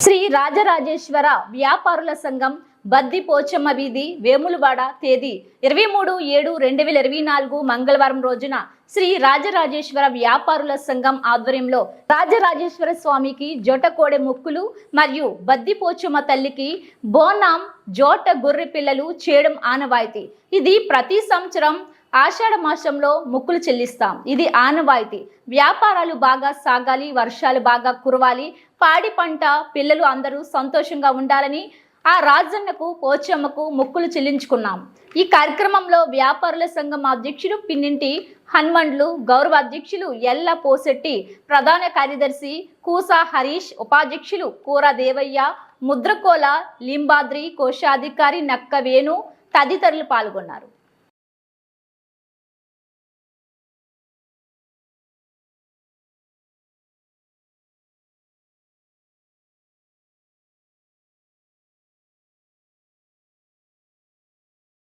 శ్రీ రాజరాజేశ్వర వ్యాపారుల సంఘం బద్ది పోచమ్మ వీధి వేములవాడ తేదీ ఇరవై మూడు ఏడు రెండు వేల ఇరవై నాలుగు మంగళవారం రోజున శ్రీ రాజరాజేశ్వర వ్యాపారుల సంఘం ఆధ్వర్యంలో రాజరాజేశ్వర స్వామికి జోటకోడె ముక్కులు మరియు బద్ది పోచమ్మ తల్లికి బోనాం జోట గొర్రె పిల్లలు చేయడం ఆనవాయితీ. ఇది ప్రతి సంవత్సరం ఆషాఢ మాసంలో మొక్కులు చెల్లిస్తాం. ఇది ఆనవాయితీ. వ్యాపారాలు బాగా సాగాలి వర్షాలు బాగా కురవాలి పాడి పంట పిల్లలు అందరూ సంతోషంగా ఉండాలని ఆ రాజన్నకు పోచమ్మకు మొక్కులు చెల్లించుకున్నాం. ఈ కార్యక్రమంలో వ్యాపారుల సంఘం అధ్యక్షుడు పిన్నింటి హన్మండ్లు గౌరవ అధ్యక్షులు ఎల్ల పోసెట్టి ప్రధాన కార్యదర్శి కూసా హరీష్ ఉపాధ్యక్షులు కూర దేవయ్య ముద్రకోల లింబాద్రి కోశాధికారి నక్క వేణు తదితరులు పాల్గొన్నారు.